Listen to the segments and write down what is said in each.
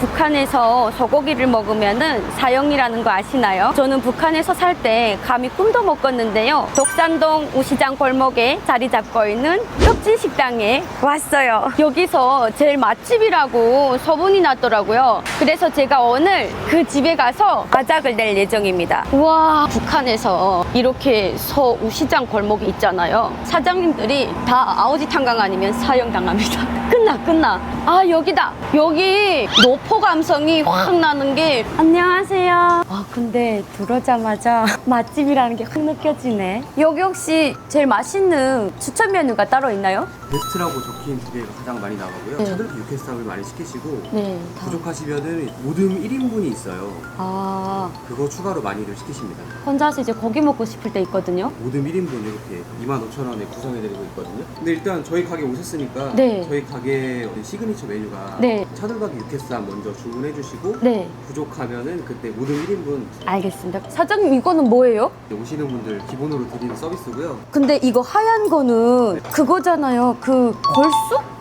북한에서 소고기를 먹으면은 사형이라는 거 아시나요? 저는 북한에서 살 때 감히 꿈도 못 꿨는데요. 독산동 우시장 골목에 자리 잡고 있는 혁진 식당에 왔어요. 여기서 제일 맛집이라고 소문이 났더라고요. 그래서 제가 오늘 그 집에 가서 가작을 낼 예정입니다. 와, 북한에서 이렇게 서 우시장 골목이 있잖아요. 사장님들이 다 아오지 탄광 아니면 사형 당합니다. 끝나, 끝나. 아, 여기다. 여기 노포 감성이 확 나는 게 안녕하세요. 아, 근데 들어오자마자 맛집이라는 게 확 느껴지네. 여기 혹시 제일 맛있는 추천 메뉴가 따로 있나요? 베스트라고 적힌 두 개가 가장 많이 나가고요. 네. 차돌기 육회쌈을 많이 시키시고 네. 다. 부족하시면은 모듬 1인분이 있어요. 아, 그거 추가로 많이들 시키십니다. 혼자서 이제 고기 먹고 싶을 때 있거든요. 모듬 1인분 이렇게 25,000원에 구성해드리고 있거든요. 근데 일단 저희 가게 오셨으니까 네. 저희 가게 시그니처 메뉴가 네. 차돌 박이 육회쌈 먼저 주문해 주시고 네. 부족하면은 그때 모듬 1인분 알겠습니다. 사장님, 이거는 뭐예요? 오시는 분들 기본으로 드리는 서비스고요. 근데 이거 하얀 거는 그거잖아요. 그 골수?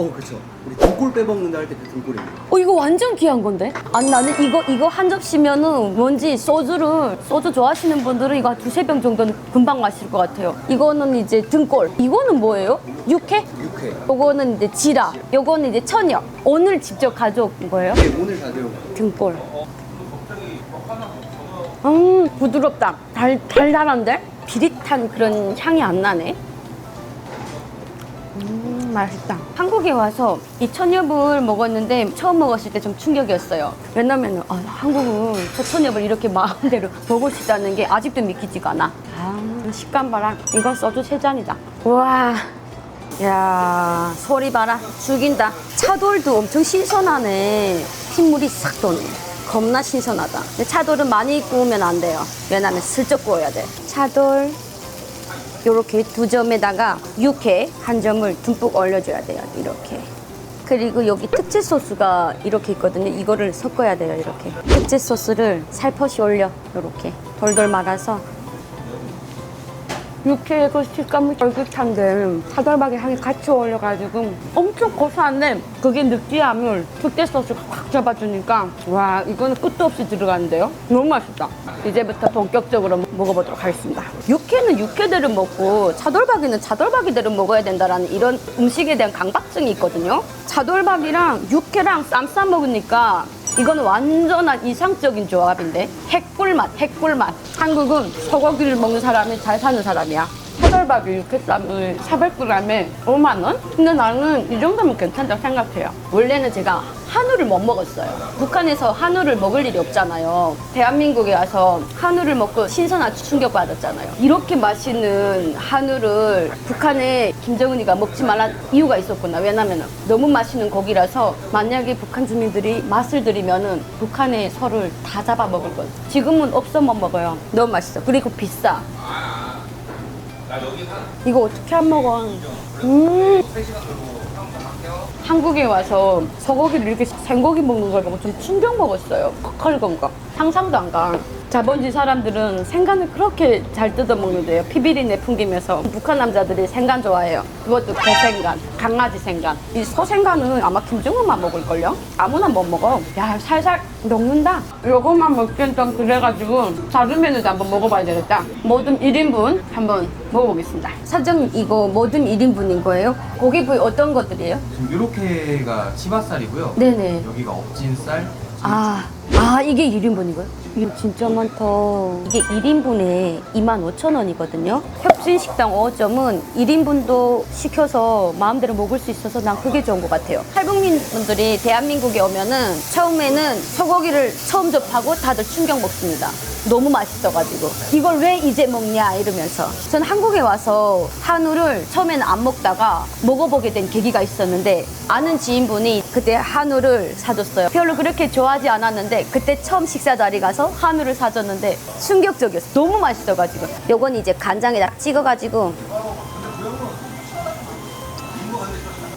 어, 그렇죠. 우리 등골 빼먹는다 할 때 그 등골입니다. 어 이거 완전 귀한 건데? 아니 나는 이거 이거 한 접시면은 뭔지 소주를 소주 좋아하시는 분들은 이거 한 두세 병 정도는 금방 마실 것 같아요. 이거는 이제 등골. 이거는 뭐예요? 육회? 육회. 요거는 이제 지라. 요거는 이제 천엽. 오늘 직접 가져온 거예요? 네, 오늘 가져온 거. 등골. 음 부드럽다. 달 달달한데 비릿한 그런 향이 안 나네. 음 맛있다. 한국에 와서 이 천엽을 먹었는데 처음 먹었을 때 좀 충격이었어요. 왜냐면 아, 한국은 저 천엽을 이렇게 마음대로 먹을 수 있다는 게 아직도 믿기지가 않아. 아 식감 봐라. 이건 소주 세 잔이다. 와. 야 소리 봐라 죽인다 차돌도 엄청 신선하네 핏물이 싹 도네 겁나 신선하다 차돌은 많이 구우면 안 돼요 왜냐면 슬쩍 구워야 돼 차돌 요렇게 두 점에다가 육회 한 점을 듬뿍 올려줘야 돼요 이렇게. 그리고 여기 특제 소스가 이렇게 있거든요. 이거를 섞어야 돼요 이렇게. 특제 소스를 살포시 올려 요렇게. 돌돌 말아서 육회 그 식감이 쫄깃한데 차돌박이 향이 같이 어울려가지고 엄청 고소한데 그게 느끼함을 특제 소스가 확 잡아주니까 와 이거는 끝도 없이 들어가는데요? 너무 맛있다. 이제부터 본격적으로 먹어보도록 하겠습니다. 육회는 육회대로 먹고 차돌박이는 차돌박이대로 먹어야 된다라는 이런 음식에 대한 강박증이 있거든요. 차돌박이랑 육회랑 쌈 싸 먹으니까 이건 완전한 이상적인 조합인데 핵꿀맛, 핵꿀맛. 한국은 소고기를 먹는 사람이 잘 사는 사람이야. 차돌박이 육회쌈을 400g에 5만 원? 근데 나는 이 정도면 괜찮다고 생각해요. 원래는 제가 한우를 못 먹었어요. 북한에서 한우를 먹을 일이 없잖아요. 대한민국에 와서 한우를 먹고 신선한 충격 받았잖아요. 이렇게 맛있는 한우를 북한에 김정은이가 먹지 말란 이유가 있었구나. 왜냐면 너무 맛있는 고기라서 만약에 북한 주민들이 맛을 들이면은 북한의 소를 다 잡아 먹을 거예요. 지금은 없어 못 먹어요. 너무 맛있어. 그리고 비싸. 이거 어떻게 안 먹어? 음. 한국에 와서 소고기를 이렇게 생고기 먹는 걸 보고 좀 충격 먹었어요. 컬건 거. 상상도 안 가. 자본주의 사람들은 생간을 그렇게 잘 뜯어 먹는데요. 피비린 내풍기면서 북한 남자들이 생간 좋아해요. 그것도 개생간, 강아지 생간. 이 소생간은 아마 김정은만 먹을걸요? 아무나 못 먹어. 야, 살살 녹는다. 요것만 먹긴 좀 그래가지고 다른 메뉴도 한번 먹어봐야 되겠다. 모듬 1인분 한번 먹어보겠습니다. 사장님, 이거 모듬 1인분인 거예요? 고기 부위 어떤 것들이에요? 지금 요렇게가 치맛살이고요. 네네. 여기가 업진살. 아, 아 이게 1인분이고요? 이거 진짜 많다. 이게 1인분에 25,000원이거든요. 혁신식당 5점은 1인분도 시켜서 마음대로 먹을 수 있어서 난 그게 좋은 것 같아요. 탈북민 분들이 대한민국에 오면은 처음에는 소고기를 처음 접하고 다들 충격 먹습니다. 너무 맛있어가지고. 이걸 왜 이제 먹냐 이러면서. 전 한국에 와서 한우를 처음에는 안 먹다가 먹어보게 된 계기가 있었는데 아는 지인분이 그때 한우를 사줬어요. 별로 그렇게 좋아하지 않았는데 그때 처음 식사 자리 가서 한우를 사줬는데 충격적이었어 너무 맛있어가지고. 요건 이제 간장에다 찍어가지고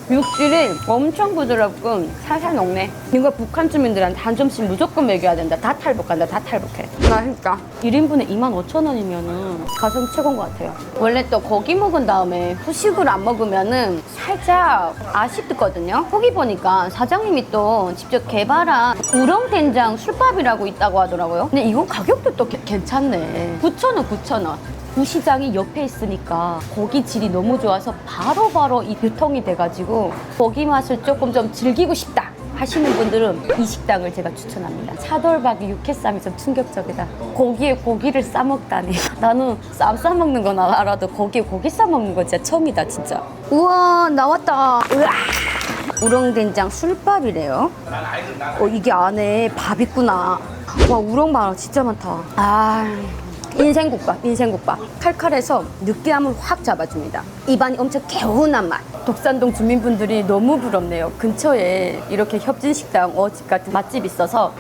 육질이 엄청 부드럽고 살살 녹네. 이거 북한 주민들한테 한 점씩 무조건 먹여야 된다. 다 탈북한다. 다 탈북해. 맛있다. 1인분에 25,000원이면은 가성 최고인 것 같아요. 원래 또 고기 먹은 다음에 후식을 안 먹으면은 살짝 아쉽거든요. 거기 보니까 사장님이 또 직접 개발한 우렁된장 술밥이라고 있다고 하더라고요. 근데 이건 가격도 또 개- 괜찮네. 9,000원, 9,000원. 구시장이 옆에 있으니까 고기 질이 너무 좋아서 바로바로 이 유통이 돼가지고 고기 맛을 조금 좀 즐기고 싶다 하시는 분들은 이 식당을 제가 추천합니다. 차돌박이 육회쌈이 좀 충격적이다. 고기에 고기를 싸먹다니. 나는 쌈 싸먹는 건 알아도 고기에 고기 싸먹는 건 진짜 처음이다 진짜. 우와 나왔다. 우와. 우렁된장 술밥이래요. 어, 이게 안에 밥 있구나. 와, 우렁밥 진짜 많다. 아, 인생국밥, 인생국밥. 칼칼해서 느끼함을 확 잡아줍니다. 입안이 엄청 개운한 맛. 독산동 주민분들이 너무 부럽네요. 근처에 이렇게 협진식당 어집 같은 맛집 있어서.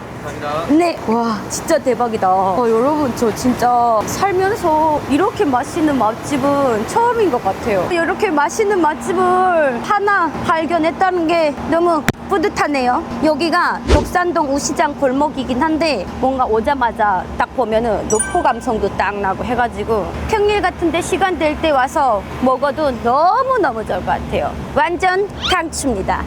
네, 와, 진짜 대박이다. 어, 여러분, 저 진짜 살면서 이렇게 맛있는 맛집은 처음인 것 같아요. 이렇게 맛있는 맛집을 하나 발견했다는 게 너무 뿌듯하네요. 여기가 독산동 우시장 골목이긴 한데 뭔가 오자마자 딱 보면은 노포 감성도 딱 나고 해가지고 평일 같은데 시간 될 때 와서 먹어도 너무너무 좋을 것 같아요. 완전 강추입니다.